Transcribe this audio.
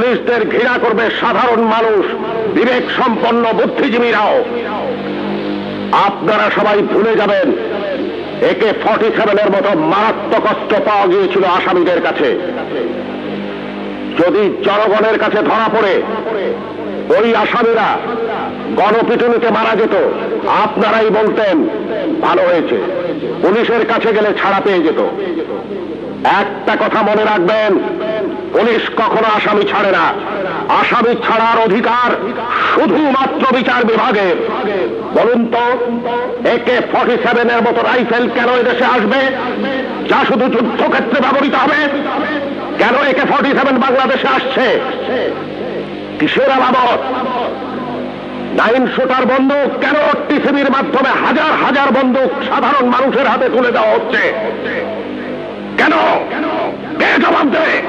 পুলিশদের ঘৃণা করবে সাধারণ মানুষ, বিবেক সম্পন্ন বুদ্ধিজীবীরাও। আপনারা সবাই ভুলে যাবেন, একে ফর্টি সেভেনের মতো মারাত্মক অস্ত্র পাওয়া গিয়েছিল আসামিদের কাছে। যদি জনগণের কাছে ধরা পড়ে, ওই আসামিরা গণপিটুনিতে মারা যেত। আপনারাই বলতেন, ভালো হয়েছে। পুলিশের কাছে গেলে ছাড়া পেয়ে যেত। একটা কথা মনে রাখবেন পুলিশ কখনো আসামি ছাড়ে না। আসামি ছাড়ার অধিকার শুধুমাত্র বিচার বিভাগের বলুন তো একে ফর্টি সেভেনের মতো রাইফেল কেন এদেশে আসবে? যা শুধু যুদ্ধক্ষেত্রে ব্যবহৃত হবে? কেন একে ফর্টি সেভেন বাংলাদেশে আসছে? কিসের আলামত নাইন শুটার বন্দুক কেন টিসিবির মাধ্যমে হাজার হাজার বন্দুক সাধারণ মানুষের হাতে তুলে দেওয়া হচ্ছে? কেন? কে জবাব নাইন